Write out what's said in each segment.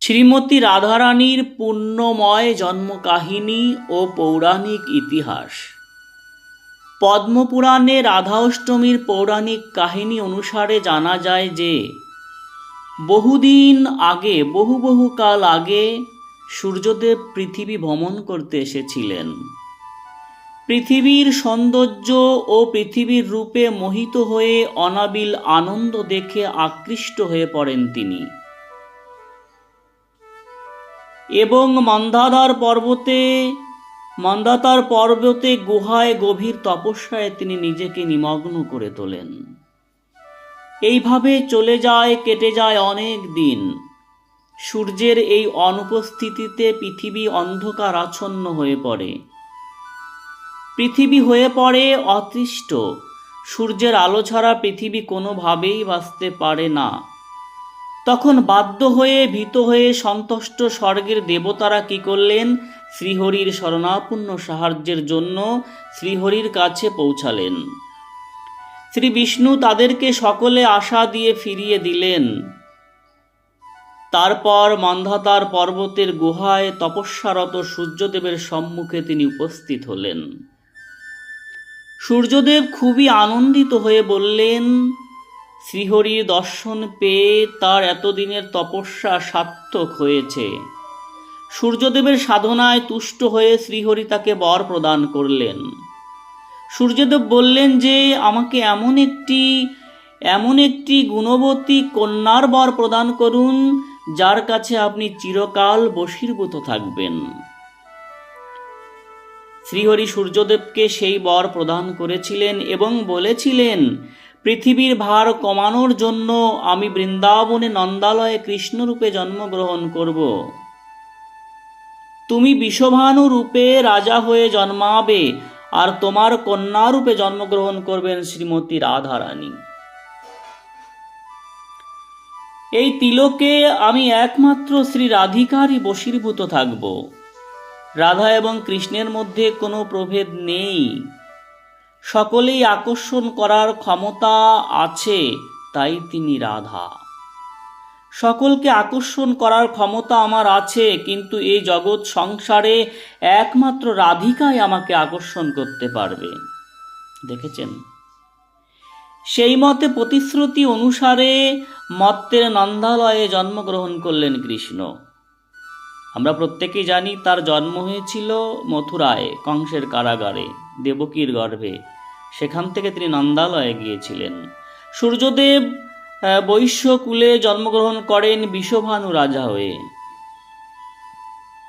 শ্রীমতী রাধারানীর পুণ্যময় জন্মকাহিনী ও পৌরাণিক ইতিহাস। পদ্মপুরাণে রাধা অষ্টমীর পৌরাণিক কাহিনী অনুসারে জানা যায় যে, বহুদিন আগে, বহু বহু কাল আগে সূর্যদেব পৃথিবী ভ্রমণ করতে এসেছিলেন। পৃথিবীর সৌন্দর্য ও পৃথিবীর রূপে মোহিত হয়ে অনাবিল আনন্দ দেখে আকৃষ্ট হয়ে পড়েন তিনি। এবং মন্দাদার পর্বতে, মন্দাতার পর্বতে গুহায় গভীর তপস্যায় তিনি নিজেকে নিমগ্ন করে তোলেন। এইভাবে চলে যায়, কেটে যায় অনেক দিন। সূর্যের এই অনুপস্থিতিতে পৃথিবী অন্ধকার আচ্ছন্ন হয়ে পড়ে। পৃথিবী হয়ে পড়ে অতৃষ্ট সূর্যের আলো ছাড়া পৃথিবী কোনোভাবেই বাঁচতে পারে না। তখন বাধ্য হয়ে ভীত হয়ে সন্তুষ্ট স্বর্গের দেবতারা কি করলেন? শ্রীহরির শরণাপন্ন সাহায্যের জন্য শ্রীহরির কাছে পৌঁছালেন। শ্রী বিষ্ণু তাদেরকে সকলে আশা দিয়ে ফিরিয়ে দিলেন। তারপর মন্ধাতার পর্বতের গুহায় তপস্যারত সূর্যদেবের সম্মুখে তিনি উপস্থিত হলেন। সূর্যদেব খুবই আনন্দিত হয়ে বললেন শ্রীহরির দর্শন পেয়ে তার এতদিনের তপস্যা সার্থক হয়েছে। সূর্যদেবের সাধনায় তুষ্ট হয়ে শ্রীহরি তাকে বর প্রদান করলেন। সূর্যদেব বললেন যে, আমাকে এমন একটি এমন একটি গুণবতী কন্যার বর প্রদান করুন, যার কাছে আপনি চিরকাল বশীর্ভূত থাকবেন। শ্রীহরি সূর্যদেবকে সেই বর প্রদান করেছিলেন এবং বলেছিলেন পৃথিবীর ভার কমানোর জন্য আমি বৃন্দাবনে নন্দালয়ে কৃষ্ণরূপে জন্মগ্রহণ করব। তুমি বিষভানু রূপে রাজা হয়ে জন্মাবে, আর তোমার কন্যা রূপে জন্মগ্রহণ করবেন শ্রীমতী রাধারানী। এই তিলকে আমি একমাত্র শ্রী রাধিকারই বশীভূত থাকব। রাধা এবং কৃষ্ণের মধ্যে কোনো প্রভেদ নেই। সকলেই আকর্ষণ করার ক্ষমতা আছে, তাই তিনি রাধা। সকলকে আকর্ষণ করার ক্ষমতা আমার আছে, কিন্তু এই জগৎ সংসারে একমাত্র রাধিকাই আমাকে আকর্ষণ করতে পারবে। দেখেছেন? সেই মতে প্রতিশ্রুতি অনুসারে মত্তের নন্দালয়ে জন্মগ্রহণ করলেন কৃষ্ণ। আমরা প্রত্যেকেই জানি তার জন্ম হয়েছিল মথুরায়, কংসের কারাগারে, দেবকীর গর্ভে। সেখান থেকে তিনি নন্দালয়ে গিয়েছিলেন। সূর্যদেব বৈশ্যকুলে জন্মগ্রহণ করেন বিশ্বভানু রাজা হয়ে।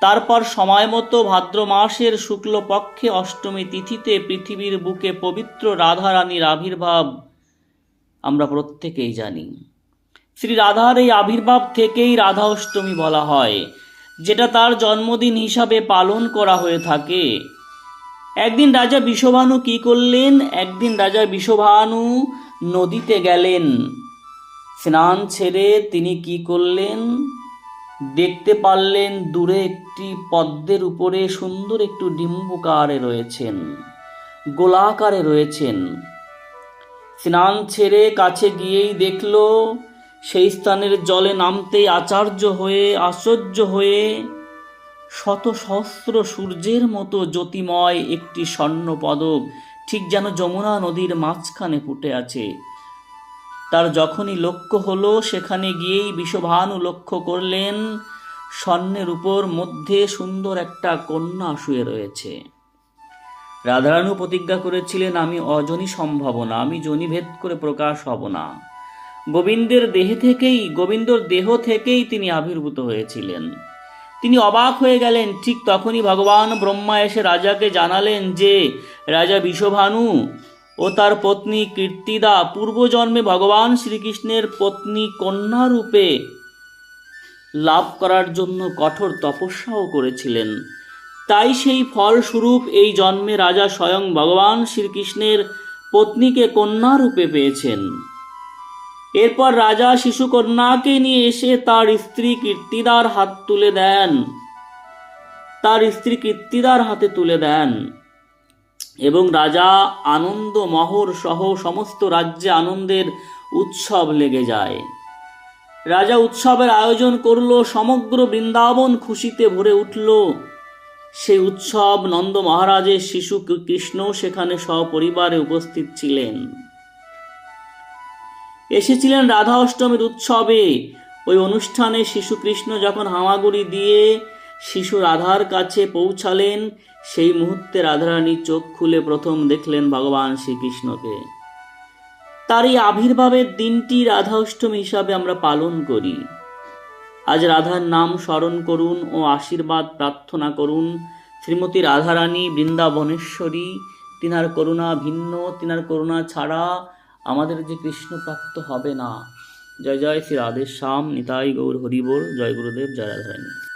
তারপর সময় মতো ভাদ্র মাসের শুক্লপক্ষে অষ্টমী তিথিতে পৃথিবীর বুকে পবিত্র রাধারানীর আবির্ভাব আমরা প্রত্যেকেই জানি। শ্রী রাধার এই আবির্ভাব থেকেই রাধা অষ্টমী বলা হয়, যেটা তার জন্মদিন হিসাবে পালন করা হয়ে থাকে। একদিন রাজা বিশ্বভানু কি করলেন? একদিন রাজা বিশ্বভানু নদীতে গেলেন। স্নান ছেড়ে তিনি কি করলেন? দেখতে পারলেন দূরে একটি পদ্মের উপরে সুন্দর একটু ডিম্বুকারে রয়েছেন, গোলাকারে রয়েছেন। স্নান ছেড়ে কাছে গিয়েই দেখল, সেই স্থানের জলে নামতেই আচার্য হয়ে, আশ্চর্য হয়ে শত সহস্র সূর্যের মতো জ্যোতিময় একটি স্বর্ণ পদক ঠিক যেন যমুনা নদীর মাঝখানে ফুটে আছে। তার যখনই লক্ষ্য হলো, সেখানে গিয়েই বিষভানু লক্ষ্য করলেন, স্বর্ণের উপর মধ্যে সুন্দর একটা কন্যা শুয়ে রয়েছে। রাধারানু প্রতিজ্ঞা করেছিলেন, আমি অজনী সম্ভাবনা আমি জনিভেদ করে প্রকাশ হব না। গোবিন্দের দেহে থেকেই, গোবিন্দর দেহ থেকেই তিনি আবির্ভূত হয়েছিলেন। তিনি অবাক হয়ে গেলেন। ঠিক তখনই ভগবান ব্রহ্মা এসে রাজাকে জানালেন যে, রাজা বিশ্বভানু ও তার পত্নী কীর্তিদা পূর্বজন্মে ভগবান শ্রীকৃষ্ণের পত্নী কন্যা রূপে লাভ করার জন্য কঠোর তপস্যাও করেছিলেন। তাই সেই ফলস্বরূপ এই জন্মে রাজা স্বয়ং ভগবান শ্রীকৃষ্ণের পত্নীকে কন্যা রূপে পেয়েছেন। এরপর রাজা শিশুকন্যাকে নিয়ে এসে তার স্ত্রী কীর্তিদার হাত তুলে দেন। তার স্ত্রী কীর্তিদার হাতে তুলে দেন। এবং রাজা আনন্দ মহর সহ সমস্ত রাজ্যে আনন্দের উৎসব লেগে যায়। রাজা উৎসবের আয়োজন করল, সমগ্র বৃন্দাবন খুশিতে ভরে উঠল। সেই উৎসব নন্দ মহারাজের শিশু কৃষ্ণ সেখানে সপরিবারে উপস্থিত ছিলেন। এসেছিলেন রাধা অষ্টমীর উৎসবে। ওই অনুষ্ঠানে শিশু কৃষ্ণ যখন হামাগুড়ি দিয়ে শিশু রাধার কাছে পৌঁছালেন, সেই মুহূর্তে রাধারানী চোখ খুলে প্রথম দেখলেন ভগবান শ্রীকৃষ্ণকে। তার এই আবির্ভাবের দিনটি রাধা অষ্টমী হিসাবে আমরা পালন করি। আজ রাধার নাম স্মরণ করুন ও আশীর্বাদ প্রার্থনা করুন। শ্রীমতী রাধারানী বৃন্দাবনেশ্বরী, তিনার করুণা ভিন্ন, তিনার করুণা ছাড়া আমাদের যে কৃষ্ণ প্রাপ্ত হবে না। জয় জয় শ্রী রাধে শ্যাম নিতাই গৌর হরিবোর জয় গুরুদেব, জয় রাধারানী।